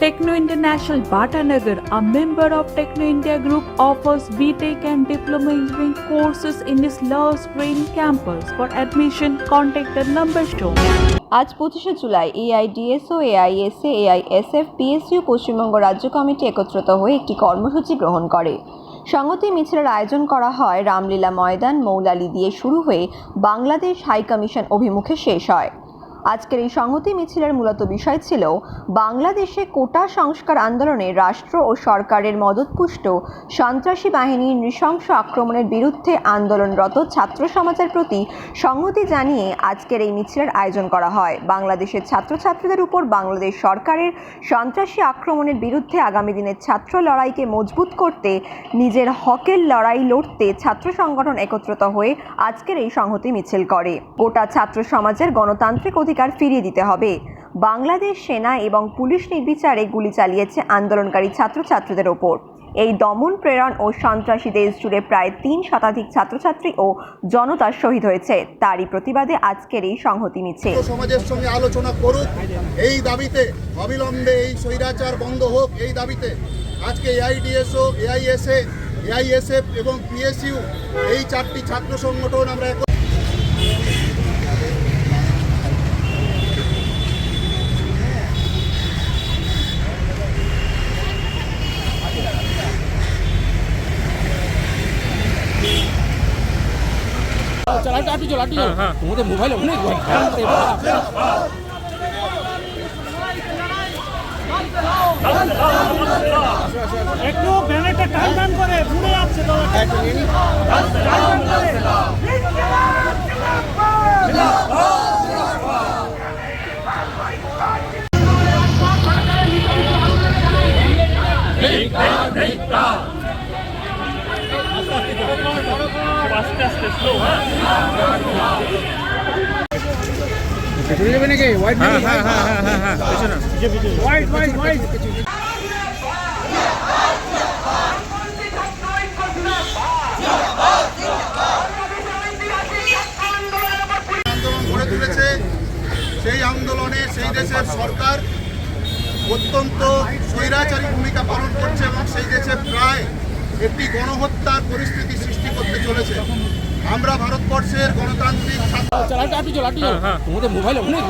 Techno International Bhatanagar, a member of Techno India Group, offers BTEC and Diploma Engineering courses in its Love Green campus. For admission, contact the number shown. আজ পঁচিশে July AIDSO AISA AISF PSU Paschimbanga রাজ্য committee একত্রিত হয়ে একটি কর্মসূচি গ্রহণ করে সংহতি মিছিলের আয়োজন করা হয় রামলীলা ময়দান মৌলালি দিয়ে শুরু হয়ে বাংলাদেশ হাই কমিশন অভিমুখে শেষ হয় আজকের এই সংহতি মিছিলের মূলত বিষয় ছিল বাংলাদেশে কোটা সংস্কার আন্দোলনে রাষ্ট্র ও সরকারের মদতপুষ্ট সন্ত্রাসী বাহিনীর নৃশংস আক্রমণের বিরুদ্ধে আন্দোলনরত ছাত্র সমাজের প্রতি সংহতি জানিয়ে আজকের এই মিছিলের আয়োজন করা হয়। বাংলাদেশের ছাত্রছাত্রীদের উপর বাংলাদেশ সরকারের সন্ত্রাসী আক্রমণের বিরুদ্ধে আগামী দিনের ছাত্র লড়াইকে মজবুত করতে, নিজের হকের লড়াই লড়তে ছাত্র সংগঠন একত্রিত হয়ে আজকের এই সংহতি মিছিল করে। গোটা ছাত্র সমাজের গণতান্ত্রিক অধিকার ফিরিয়ে দিতে হবে। বাংলাদেশ সেনা এবং পুলিশ নির্বিচারে গুলি চালিয়েছে আন্দোলনকারী ছাত্রছাত্রীদের ওপর। এই দমন, প্রেরণ ও সন্ত্রাসী দেশ জুড়ে প্রায় তিন শতাধিক ছাত্রছাত্রী ও জনতা শহীদ হয়েছে। তারই প্রতিবাদে আজকের এই সংহতি মিছিল সমাজের সঙ্গে আলোচনা করুক, এই দাবিতে অবিলম্বে এই স্বৈরাচার বন্ধ হোক, এই দাবিতে আজকে এআইডিএস এআইডিএসও এআইএসএ এআইএসএফ এবং পিএসইউ এই চারটি ছাত্র সংগঠন আমরা চলো একটু চলো তোমাদের মোবাইল অনেক একটু ব্যানারটা টান টান করে ঘুরে যাচ্ছে তো। চলে যাবে নাকি? হোয়াইট হ্যাঁ হ্যাঁ হ্যাঁ হ্যাঁ হ্যাঁ হোয়াইট হোয়াইট হোয়াইট আন্দোলন গড়ে তুলেছে সেই আন্দোলনে সেই দেশের সরকার অত্যন্ত স্বৈরাচারী ভূমিকা পালন করছে এবং সেই দেশে প্রায় একটি গণহত্যার পরিস্থিতি সৃষ্টি করতে চলেছে। আমরা ভারতবর্ষের গণতান্ত্রিক ছাত্র। চলো একটু চলো একটু চলো তোমাদের মোবাইল অনেক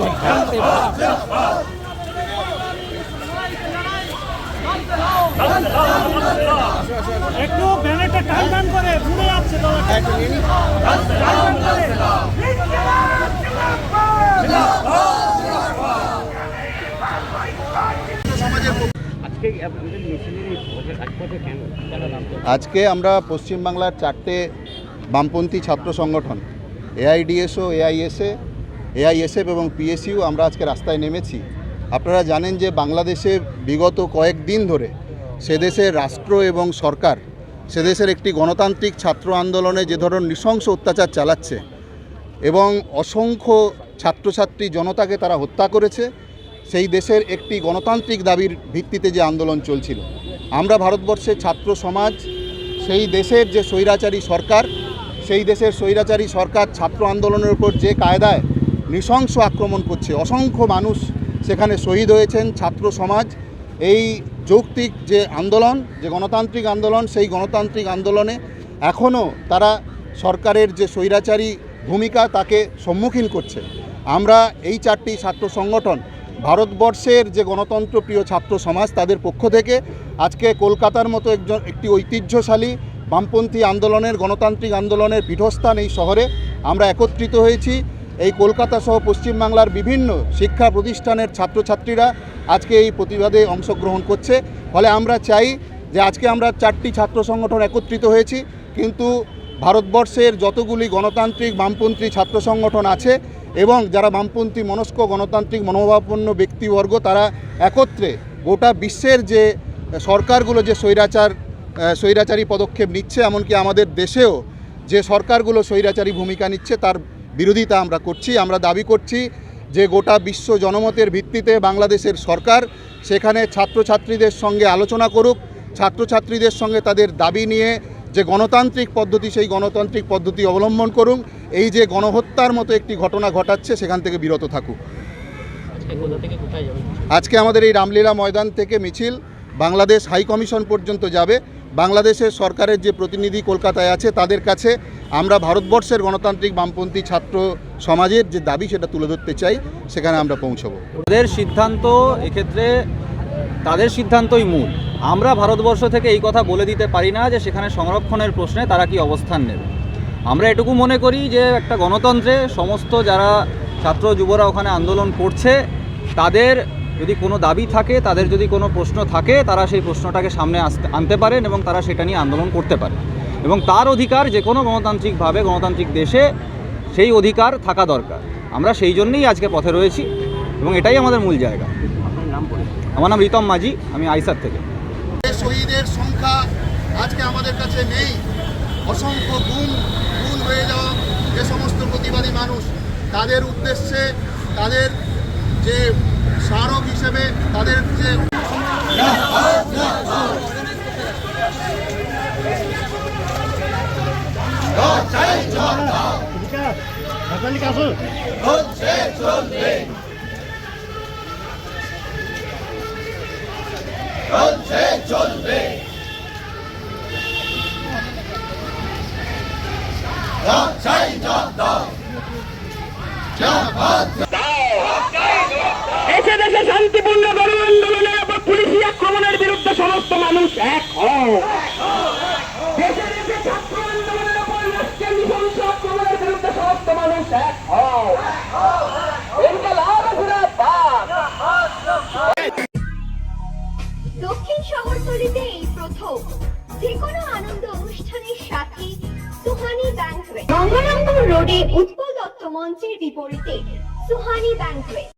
একটু ব্যানারটা টান টান করে ঘুরে যাচ্ছে আজকে আমরা পশ্চিমবাংলার চারটে বামপন্থী ছাত্র সংগঠন, এআইডিএসও, এআইএসএ, এআইএসএফ এবং পিএসইউ আমরা আজকে রাস্তায় নেমেছি। আপনারা জানেন যে বাংলাদেশে বিগত কয়েকদিন ধরে সে দেশের রাষ্ট্র এবং সরকার, সে দেশের একটি গণতান্ত্রিক ছাত্র আন্দোলনে যে ধরনের নৃশংস অত্যাচার চালাচ্ছে এবং অসংখ্য ছাত্রছাত্রী জনতাকে তারা হত্যা করেছে, সেই দেশের একটি গণতান্ত্রিক দাবির ভিত্তিতে যে আন্দোলন চলছিল। আমরা ভারতবর্ষের ছাত্র সমাজ, সেই দেশের যে স্বৈরাচারী সরকার সেই দেশের স্বৈরাচারী সরকার ছাত্র আন্দোলনের উপর যে কায়দায় নৃশংস আক্রমণ করছে, অসংখ্য মানুষ সেখানে শহীদ হয়েছেন, ছাত্র সমাজ। এই যৌক্তিক যে আন্দোলন, যে গণতান্ত্রিক আন্দোলন, সেই গণতান্ত্রিক আন্দোলনে এখনও তারা সরকারের যে স্বৈরাচারী ভূমিকা তাকে সম্মুখীন করছে। আমরা এই চারটি ছাত্র সংগঠন, ভারতবর্ষের যে গণতন্ত্রপ্রিয় ছাত্র সমাজ তাদের পক্ষ থেকে আজকে কলকাতার মতো একজন, একটি ঐতিহ্যশালী বামপন্থী আন্দোলনের, গণতান্ত্রিক আন্দোলনের পীঠস্থান এই শহরে আমরা একত্রিত হয়েছি। এই কলকাতা সহ পশ্চিমবাংলার বিভিন্ন শিক্ষা প্রতিষ্ঠানের ছাত্রছাত্রীরা আজকে এই প্রতিবাদে অংশগ্রহণ করছে। ফলে আমরা চাই যে আজকে আমরা চারটি ছাত্র সংগঠন একত্রিত হয়েছি। কিন্তু ভারতবর্ষের যতগুলি গণতান্ত্রিক, বামপন্থী ছাত্র সংগঠন আছে এবং যারা বামপন্থী, মনস্ক, গণতান্ত্রিক, মনোভাবাপন্ন ব্যক্তিবর্গ, তারা একত্রে গোটা বিশ্বের যে সরকারগুলো, যে স্বৈরাচার স্বৈরাচারী পদক্ষেপ নিচ্ছে, এমনকি আমাদের দেশেও যে সরকারগুলো স্বৈরাচারী ভূমিকা নিচ্ছে, তার বিরোধিতা আমরা করছি, আমরা দাবি করছি যে গোটা বিশ্ব জনমতের ভিত্তিতে বাংলাদেশের সরকার সেখানে ছাত্রছাত্রীদের সঙ্গে আলোচনা করুক, ছাত্রছাত্রীদের সঙ্গে তাদের দাবি নিয়ে যে গণতান্ত্রিক পদ্ধতি, সেই গণতান্ত্রিক পদ্ধতি অবলম্বন করুন এই যে গণহত্যার মতো একটি ঘটনা ঘটাচ্ছে, সেখান থেকে বিরত থাকুক। আজকে আমাদের এই রামলীলা ময়দান থেকে মিছিল, বাংলাদেশ হাই কমিশন পর্যন্ত যাবে। বাংলাদেশের সরকারের যে প্রতিনিধি কলকাতায় আছে, তাদের কাছে আমরা ভারতবর্ষের গণতান্ত্রিক বামপন্থী ছাত্র সমাজের যে দাবি, সেটা তুলে ধরতে চাই। সেখানে আমরা পৌঁছবো। ওদের সিদ্ধান্ত এক্ষেত্রে, তাদের সিদ্ধান্তই মূল। আমরা ভারতবর্ষ থেকে এই কথা বলে দিতে পারি না যে সেখানে সংরক্ষণের প্রশ্নে তারা কি অবস্থান নেবে। আমরা এটুকু মনে করি যে একটা গণতন্ত্রে সমস্ত যারা ছাত্র যুবরা ওখানে আন্দোলন করছে, তাদের যদি কোনো দাবি থাকে তাদের যদি কোনো প্রশ্ন থাকে তারা সেই প্রশ্নটাকে সামনে আসতে আনতে পারেন এবং তারা সেটা নিয়ে আন্দোলন করতে পারে। এবং তার অধিকার যে কোনো গণতান্ত্রিকভাবে গণতান্ত্রিক দেশে সেই অধিকার থাকা দরকার। আমরা সেই জন্যেই আজকে পথে রয়েছি এবং এটাই আমাদের মূল জায়গা। আমার নাম রিতম মাঝি আমি আইসার থেকে। শহীদের সংখ্যা আজকে আমাদের কাছে নেই অসংখ্য গুণ গুণ হয়ে যাওয়া যে সমস্ত প্রতিবাদী মানুষ তাদের উদ্দেশ্যে তাদের যে স্মারক হিসেবে তাদের যে ভাতালি কাছে দেশে দেশে শান্তিপূর্ণ গণ আন্দোলনের উপর পুলিশি আক্রমণের বিরুদ্ধে সমস্ত মানুষ এক দক্ষিণ শহরতলিতে এই প্রথম যে কোনো আনন্দ অনুষ্ঠানের সাথে সুহানি ব্যাংকুয়েট রোডে উৎপল দত্ত মঞ্চের বিপরীতে Suhani banquet